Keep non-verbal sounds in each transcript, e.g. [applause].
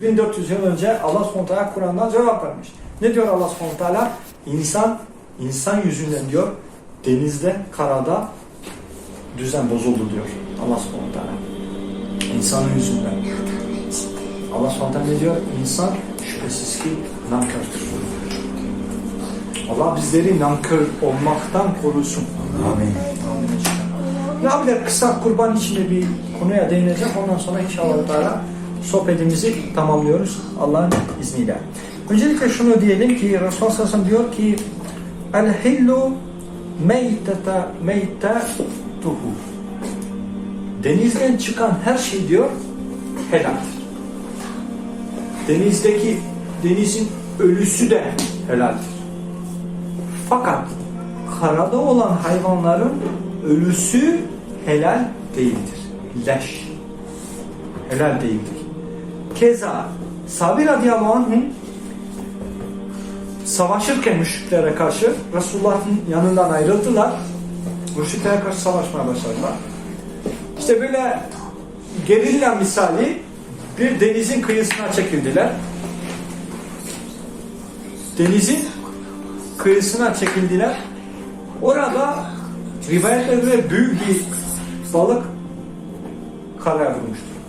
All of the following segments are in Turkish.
1400 yıl önce Allah SWT Kur'an'dan cevap vermiş. Ne diyor Allah SWT? İnsan, insan yüzünden diyor denizde, karada düzen bozuldu diyor Allah SWT. İnsanın yüzünden. Allah SWT ne diyor? İnsan şüphesiz ki nankördür. Allah bizleri nankör olmaktan korusun. Amin. Ya abiler kısa kurban içinde bir konuya değineceğim. Ondan sonra inşallah Teala sohbetimizi tamamlıyoruz Allah'ın izniyle. Öncelikle şunu diyelim ki Resulullah sallallahu diyor ki El hillu meytete meytetuhu Denizden çıkan her şey diyor helaldir. Denizdeki denizin ölüsü de helaldir. Fakat karada olan hayvanların ölüsü helal değildir. Leş. Helal değildir. Keza Sabi radıyallahu anh'ın savaşırken müşriklere karşı Resulullah'ın yanından ayrıldılar. Müşriklere karşı savaşmaya başladılar. İşte böyle gerilla misali bir denizin kıyısına çekildiler. Denizin kıyısına çekildiler. Orada rivayetlere göre büyük bir balık karaya vurmuştur.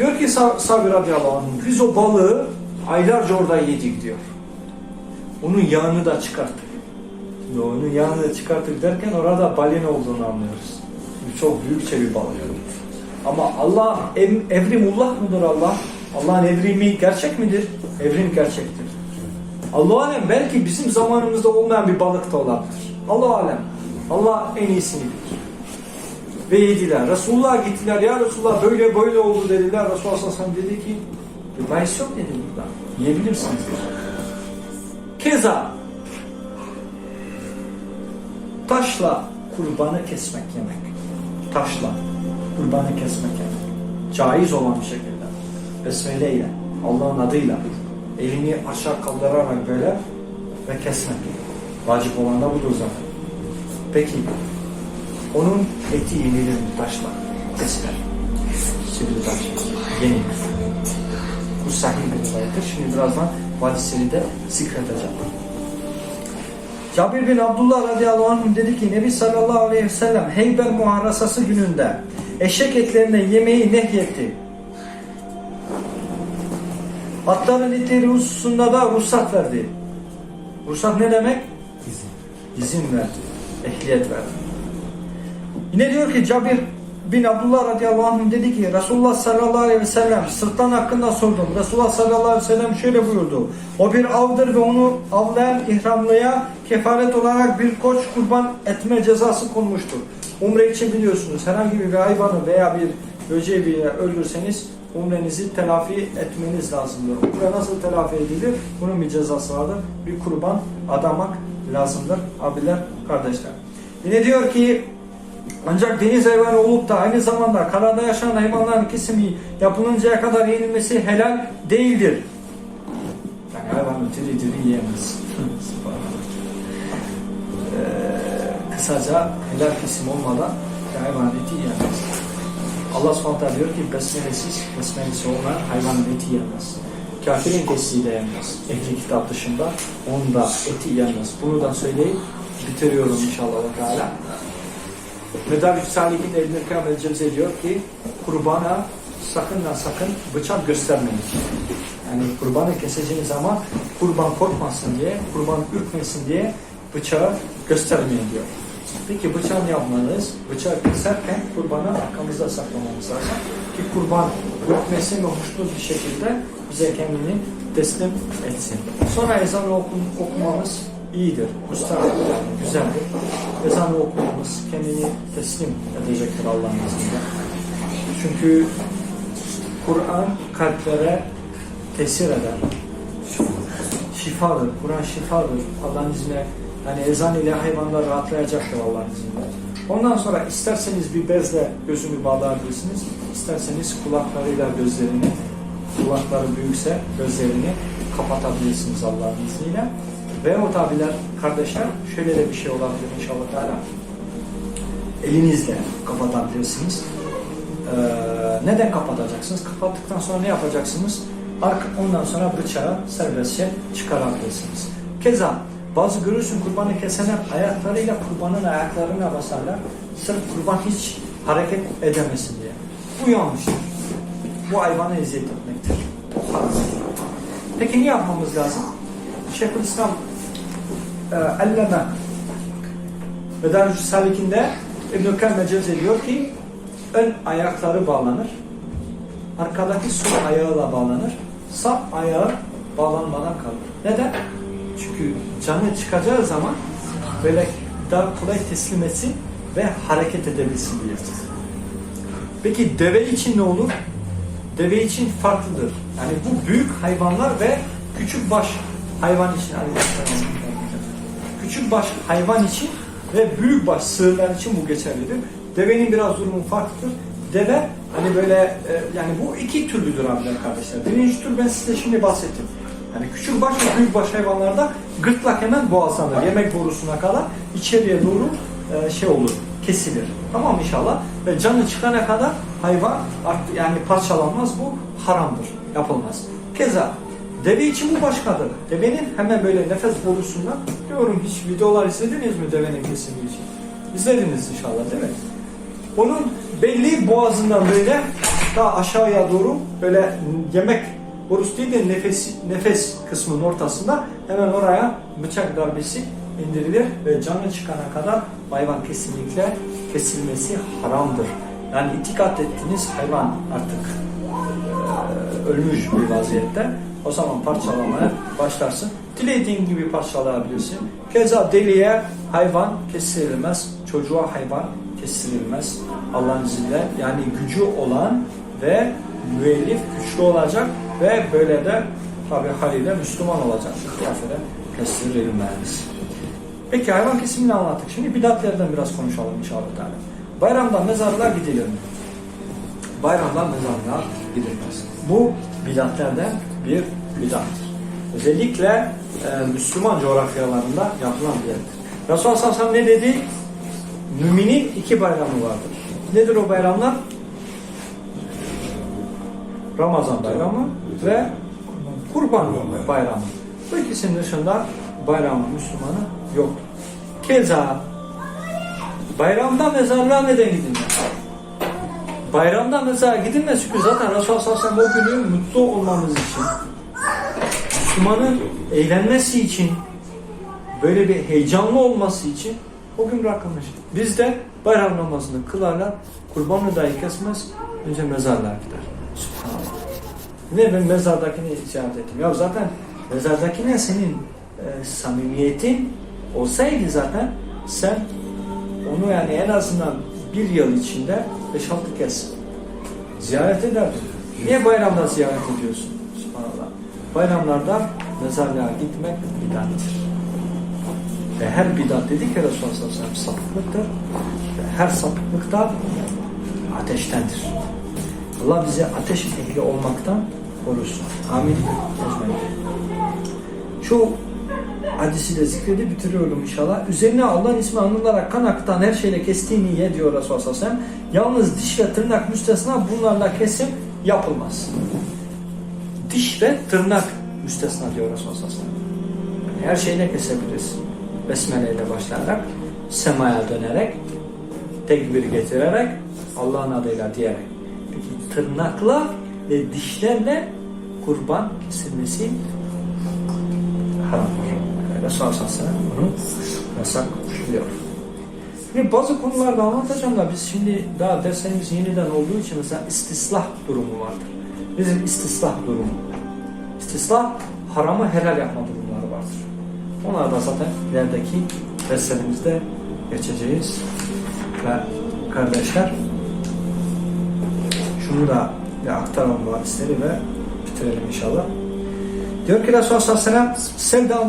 Diyor ki Sa- Sabir radıyallahu anh, biz o balığı aylarca orada yedik diyor. Onun yağını da çıkarttık. Şimdi onun yağını çıkarttık derken orada balina olduğunu anlıyoruz. Çok büyükçe bir balık. Ama Allah ev, evrimullah mıdır Allah? Allah'ın evrimi gerçek midir? Evrim gerçektir. Allah alem belki bizim zamanımızda olmayan bir balık da olabilir. Allah alem. Allah en iyisini bilir. Ve yediler. Resulullah'a gittiler. Ya Resulullah böyle böyle oldu dediler. Resulullah sallallahu aleyhi ve sellem dedi ki bir bahis yok dedi burada. Yiyebilirsiniz. Keza taşla kurbanı kesmek yemek. Taşla kurbanı kesmek yemek. Caiz olan bir şekilde. Besmele ile, Allah'ın adıyla elini aşağı kaldırarak böyle ve kesmek. Vacip olan da budur zaten. Peki onun eti yenilir taşla? Kesilir. Sivri taş. Yenilir. Bu sahih bir rivayettir. Şimdi birazdan hadisini de zikredeceğim. Cabir bin Abdullah radıyallahu anh dedi ki Nebi sallallahu aleyhi ve sellem Heyber muharasası gününde eşek etlerine yemeği nehyetti. Atların etleri hususunda da ruhsat verdi. Ruhsat ne demek? İzin. İzin verdi. Ehliyet verdi. Yine diyor ki Cabir bin Abdullah radıyallahu anh dedi ki Resulullah sallallahu aleyhi ve sellem sırtlan hakkında sordum. Resulullah sallallahu aleyhi ve sellem şöyle buyurdu. O bir avdır ve onu avlayan ihramlıya kefaret olarak bir koç kurban etme cezası konmuştur. Umre için biliyorsunuz herhangi bir hayvanı veya bir böceği bir öldürseniz umrenizi telafi etmeniz lazımdır. Umre nasıl telafi edilir? Bunun bir cezası vardır. Bir kurban adamak lazımdır. Abiler, kardeşler. Yine diyor ki ancak deniz hayvanı olup da aynı zamanda karada yaşayan hayvanların kesimi yapılıncaya kadar yenilmesi helal değildir. Yani hayvanı diri diri yiyemez. [laughs] Ee, kısaca helal kesim olmadan hayvan eti yiyemez. Allah subhanahu diyor ki besmelesiz, besmelesi olmayan hayvan eti yemez. Kafirin kestiği de yenmez. Ehli kitap dışında onun da eti yenmez. Bunu da söyleyip bitiriyorum inşallah Teala. Medarif Salik'in de İbn-i Kâmel Cemze diyor ki kurbana sakın ha sakın bıçak göstermeyin. Yani kurbanı keseceğiniz zaman kurban korkmasın diye, kurban ürkmesin diye bıçağı göstermeyin diyor. Peki bıçağı ne yapmalıyız? Bıçağı keserken kurbanı arkamızda saklamamız lazım. Ki kurban ürkmesin ve hoşnut bir şekilde bize kendini teslim etsin. Sonra ezanı okum, okumamız iyidir, müstahaptır, güzeldir. Ezanı okumamız kendini teslim edecektir Allah'ın izniyle. Çünkü Kur'an kalplere tesir eder. Şifadır, Kur'an şifadır. Allah'ın izniyle yani ezan ile hayvanlar rahatlayacaktır Allah'ın izniyle. Ondan sonra isterseniz bir bezle gözünü bağlayabilirsiniz. isterseniz kulaklarıyla gözlerini, kulakları büyükse gözlerini kapatabilirsiniz Allah'ın izniyle. Ve o tabiler kardeşler şöyle de bir şey olabilir inşallah Teala. Elinizle kapatabilirsiniz. Ee, neden kapatacaksınız? Kapattıktan sonra ne yapacaksınız? arka, ondan sonra bıçağı serbestçe çıkarabilirsiniz. Keza bazı görürsün kurbanı kesenler ayaklarıyla kurbanın ayaklarına basarlar. Sırf kurban hiç hareket edemesin diye. Bu yanlıştır. Bu hayvana eziyet etmektir. Peki ne yapmamız lazım? Şeyhülislam e, Alleme Medarüc Salik'inde İbn-i Kayyum mecaz ediyor ki ön ayakları bağlanır. Arkadaki sol ayağı da bağlanır. Sağ ayağı bağlanmadan kalır. Neden? Çünkü canı çıkacağı zaman böyle daha kolay teslim etsin ve hareket edebilsin diye. Peki deve için ne olur? Deve için farklıdır. Yani bu büyük hayvanlar ve küçük baş hayvan için küçük baş hayvan için ve büyük baş sığırlar için bu geçerlidir. Devenin biraz durumu farklıdır. Deve hani böyle e, yani bu iki türlüdür abiler kardeşler. Birinci tür ben size şimdi bahsettim. Yani küçük baş ve büyük baş hayvanlarda gırtlak hemen boğazlanır. Yemek borusuna kadar içeriye doğru e, şey olur, kesilir. Tamam inşallah. Ve canı çıkana kadar hayvan artık yani parçalanmaz. Bu haramdır. Yapılmaz. Keza deve için bu başkadır. Devenin hemen böyle nefes borusundan diyorum hiç videolar izlediniz mi devenin kesimi için? İzlediniz inşallah değil mi? Onun belli boğazından böyle daha aşağıya doğru böyle yemek borusu değil de nefes, nefes kısmının ortasında hemen oraya bıçak darbesi indirilir ve canı çıkana kadar hayvan kesinlikle kesilmesi haramdır. Yani itikat ettiğiniz hayvan artık e, ölmüş bir vaziyette. O zaman parçalamaya başlarsın. Dilediğin gibi parçalayabilirsin. Keza deliye hayvan kesirilmez. Çocuğa hayvan kesirilmez. Allah'ın izniyle yani gücü olan ve müellif güçlü olacak ve böyle de tabi haliyle Müslüman olacak. Kıyafete kestirilmez. Peki hayvan kesimini anlattık. Şimdi bidatlerden biraz konuşalım inşallah. Bayramda mezarlığa gidilir mi? Bayramda mezarlığa gidilmez. Bu bidatlerden bir bidattır. Özellikle e, Müslüman coğrafyalarında yapılan bir yerdir. Resulullah sallallahu aleyhi ve sellem ne dedi? Müminin iki bayramı vardır. Nedir o bayramlar? Ramazan bayramı ve Kurban bayramı. Bu ikisinin dışında bayramı Müslümanı yoktur. Keza bayramda mezarlığa neden gidilmez? Bayramda mezara gidilmez çünkü zaten Resulullah sallallahu aleyhi ve sellem o günü mutlu olmamız için Müslümanın eğlenmesi için böyle bir heyecanlı olması için o gün bırakılmış. Biz de bayram namazını kılarlar, kurbanı dahi kesmez, önce mezarlığa gider. Subhanallah. Ne ben mezardakini ziyaret ettim. Ya zaten mezardakine senin e, samimiyetin olsaydı zaten sen onu yani en azından bir yıl içinde 5-6 kez ziyaret ederdin. Niye bayramda ziyaret ediyorsun? Subhanallah. Bayramlarda mezarlığa gitmek bidattir. Ve her bidat dedi ki Resulullah sallallahu aleyhi ve sellem sapıklıktır. Ve her sapıklık da ateştendir. Allah bize ateş ehli olmaktan korusun. Amin. Şu hadisi de zikredi bitiriyorum inşallah. Üzerine Allah'ın ismi anılarak kan akıtan her şeyle kestiğini ye diyor Resulullah sallallahu aleyhi ve sellem. Yalnız diş ve tırnak müstesna bunlarla kesim yapılmaz. Diş ve tırnak müstesna diyor Resulullah sallallahu aleyhi ve sellem. Her şeyle kesebiliriz. Besmele ile başlayarak, semaya dönerek, tekbir getirerek, Allah'ın adıyla diyerek. Peki tırnakla ve dişlerle kurban kesilmesi haramdır. Resulullah sallallahu aleyhi ve sellem bunu yasak kılıyor. Ve bazı konularda anlatacağım da biz şimdi daha derslerimiz yeniden olduğu için mesela istislah durumu vardır. Bizim istislah durumu. İstislah haramı helal yapma durumları vardır. Onlar da zaten ilerideki derslerimizde geçeceğiz. Ve kardeşler şunu da bir aktaralım hadisleri ve bitirelim inşallah. Diyor ki Resulullah sallallahu aleyhi ve sellem sevda